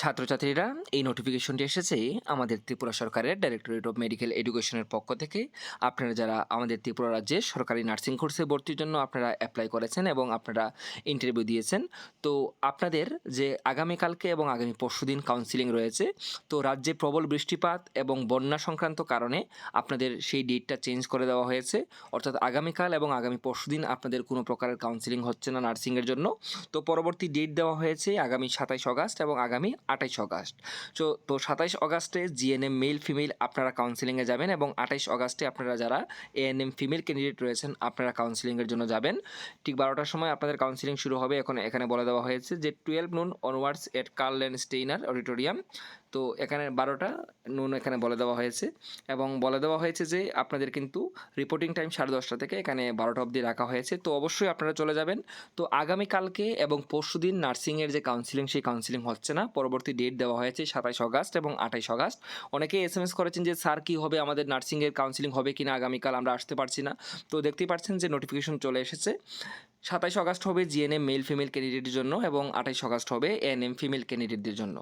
ছাত্রছাত্রীরা, এই নোটিফিকেশনটি এসেছে আমাদের ত্রিপুরা সরকারের ডাইরেক্টরেট অফ মেডিকেল এডুকেশনের পক্ষ থেকে। আপনারা যারা আমাদের ত্রিপুরা রাজ্যে সরকারি নার্সিং কোর্সে ভর্তির জন্য আপনারা অ্যাপ্লাই করেছেন এবং আপনারা ইন্টারভিউ দিয়েছেন। তো আপনাদের যে আগামীকালকে এবং আগামী পরশুদিন কাউন্সিলিং রয়েছে, তো রাজ্যে প্রবল বৃষ্টিপাত এবং বন্যা সংক্রান্ত কারণে আপনাদের সেই ডেটটা চেঞ্জ করে দেওয়া হয়েছে। অর্থাৎ আগামীকাল এবং আগামী পরশুদিন আপনাদের কোনো প্রকারের কাউন্সিলিং হচ্ছে না নার্সিংয়ের জন্য। তো পরবর্তী ডেট দেওয়া হয়েছে আগামী সাতাইশ অগাস্ট এবং আগামী আঠাইশ অগাস্ট। তো তো সাতাইশ অগাস্টে জিএনএম মেল ফিমেল আপনারা কাউন্সিলিংয়ে যাবেন এবং আঠাইশ অগাস্টে আপনারা যারা এএনএম ফিমেল ক্যান্ডিডেট রয়েছেন আপনারা কাউন্সিলিংয়ের জন্য যাবেন। ঠিক বারোটার সময় আপনাদের কাউন্সিলিং শুরু হবে। এখন এখানে বলে দেওয়া হয়েছে যে twelve noon onwards at Carlen Steiner auditorium তো এখানে বারোটা নুন এখানে বলে দেওয়া হয়েছে এবং বলে দেওয়া হয়েছে যে আপনাদের কিন্তু রিপোর্টিং টাইম সাড়ে দশটা থেকে এখানে বারোটা অবধি রাখা হয়েছে। তো অবশ্যই আপনারা চলে যাবেন। তো আগামীকালকে এবং পরশুদিন নার্সিংয়ের যে কাউন্সিলিং সেই কাউন্সিলিং হচ্ছে না। পরবর্তী ডেট দেওয়া হয়েছে সাতাইশ অগাস্ট এবং আঠাইশ অগাস্ট। অনেকে এস এম এস করেছেন যে, স্যার, কী হবে? আমাদের নার্সিংয়ের কাউন্সিলিং হবে কি না আগামীকাল আমরা আসতে পারছি না। তো দেখতেই পাচ্ছেন যে নোটিফিকেশন চলে এসেছে। সাতাইশ অগাস্ট হবে জিএনএম মেল ফিমেল ক্যান্ডিডেটের জন্য এবং আঠাইশ অগাস্ট হবে এএনএম ফিমেল ক্যান্ডিডেটদের জন্য।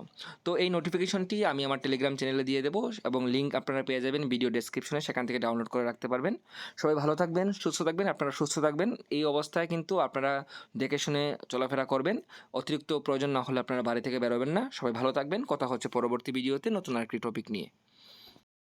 তো এই নোটিফিকেশনটি আমি আমার টেলিগ্রাম চ্যানেলে দিয়ে দেবো এবং লিঙ্ক আপনারা পেয়ে যাবেন ভিডিও ডেসক্রিপশনে সেখান থেকে ডাউনলোড করে রাখতে পারবেন। সবাই ভালো থাকবেন, সুস্থ থাকবেন, আপনারা সুস্থ থাকবেন। এই অবস্থায় কিন্তু আপনারা দেখে শুনে চলাফেরা করবেন। অতিরিক্ত প্রয়োজন না হলে আপনারা বাড়ি থেকে বেরোবেন না। সবাই ভালো থাকবেন। কথা হচ্ছে পরবর্তী ভিডিওতে নতুন আরেকটি টপিক নিয়ে।